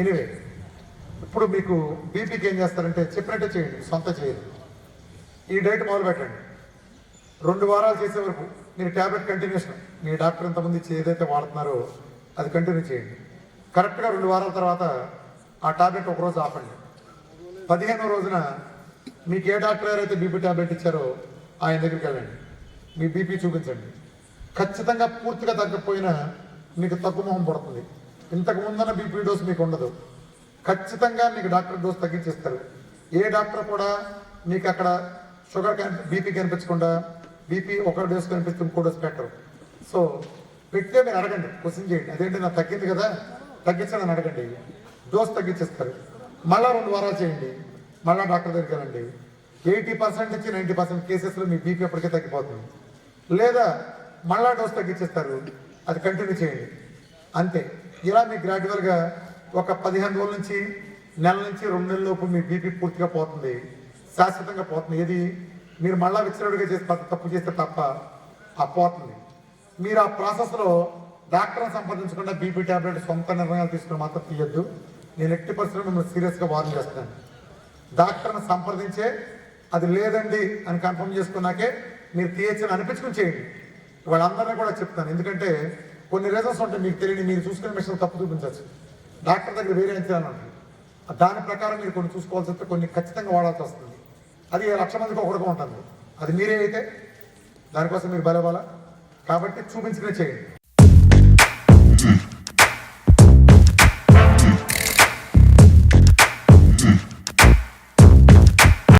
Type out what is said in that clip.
Anyway ఇప్పుడు మీకు బీపీకి ఏం చేస్తారంటే చెప్పినట్టే చేయండి సొంత చేయదు ఈ డైట్ మొదలు పెట్టండి రెండు వారాలు చేసే వరకు మీరు ట్యాబ్లెట్ కంటిన్యూషన్ మీ డాక్టర్ ఇంతమంది ఏదైతే వాడుతున్నారో అది కంటిన్యూ చేయండి. కరెక్ట్గా రెండు వారాల తర్వాత ఆ టాబ్లెట్ ఒకరోజు ఆపండి. పదిహేనో రోజున మీకు ఏ డాక్టర్ ఎవరైతే బీపీ టాబ్లెట్ ఇచ్చారో ఆయన దగ్గరికి వెళ్ళండి. మీ బీపీ చూపించండి. ఖచ్చితంగా పూర్తిగా తగ్గకపోయినా మీకు తగ్గు మొహం పడుతుంది. ఇంతకు ముందన్న బీపీ డోస్ మీకు ఉండదు. ఖచ్చితంగా మీకు డాక్టర్ డోస్ తగ్గించేస్తారు. ఏ డాక్టర్ కూడా మీకు అక్కడ షుగర్ కనిపి బీపీ కనిపించకుండా బీపీ ఒక డోస్ కనిపిస్తే ఇంకో డోస్ పెట్టరు. సో పెట్టే మీరు అడగండి క్వశ్చన్ చేయండి. అదేంటి నాకు తగ్గింది కదా తగ్గించండి అని అడగండి. డోస్ తగ్గించేస్తారు. మళ్ళా రెండు వారాలు చేయండి. మళ్ళా డాక్టర్ దగ్గరికి వెళ్ళండి. ఎయిటీ పర్సెంట్ నుంచి నైంటీ పర్సెంట్ కేసెస్లో మీ బీపీ ఎప్పటికే తగ్గిపోతుంది. లేదా మళ్ళా డోస్ తగ్గించేస్తారు. అది కంటిన్యూ చేయండి. అంతే. ఇలా మీకు గ్రాడ్యువల్గా ఒక పదిహేను రోజుల నుంచి నెల నుంచి రెండు నెలల లోపు మీ బీపీ పూర్తిగా పోతుంది శాశ్వతంగా పోతుంది. ఏది మీరు మళ్ళా విచ్చినట్టుగా చేసి తప్పు చేస్తే తప్ప ఆ పోతుంది. మీరు ఆ ప్రాసెస్లో డాక్టర్ని సంప్రదించకుండా బీపీ టాబ్లెట్ సొంత నిర్ణయాలు తీసుకుని మాత్రం తీయొద్దు. నేను ఎట్టి పరిస్థితుల్లో మిమ్మల్ని సీరియస్గా వార్న్ చేస్తున్నాను. డాక్టర్ని సంప్రదించే అది లేదండి అని కన్ఫర్మ్ చేసుకున్నాకే మీరు తీయచ్చని అనిపించుకుని చేయండి. వాళ్ళందరినీ కూడా చెప్తాను. ఎందుకంటే కొన్ని రీజన్స్ ఉంటాయి మీకు తెలియని మీరు చూసుకునే మిషన్ తప్పు చూపించవచ్చు. డాక్టర్ దగ్గర వేరే చేయాలని ఉంటుంది దాని ప్రకారం మీరు కొన్ని చూసుకోవాల్సి వస్తే కొన్ని ఖచ్చితంగా వాడాల్సి వస్తుంది. అది లక్ష మందికి ఒకటిగా ఉంటుంది. అది మీరే అయితే దానికోసం మీరు బలవాలా కాబట్టి చూపించుకునే చేయండి.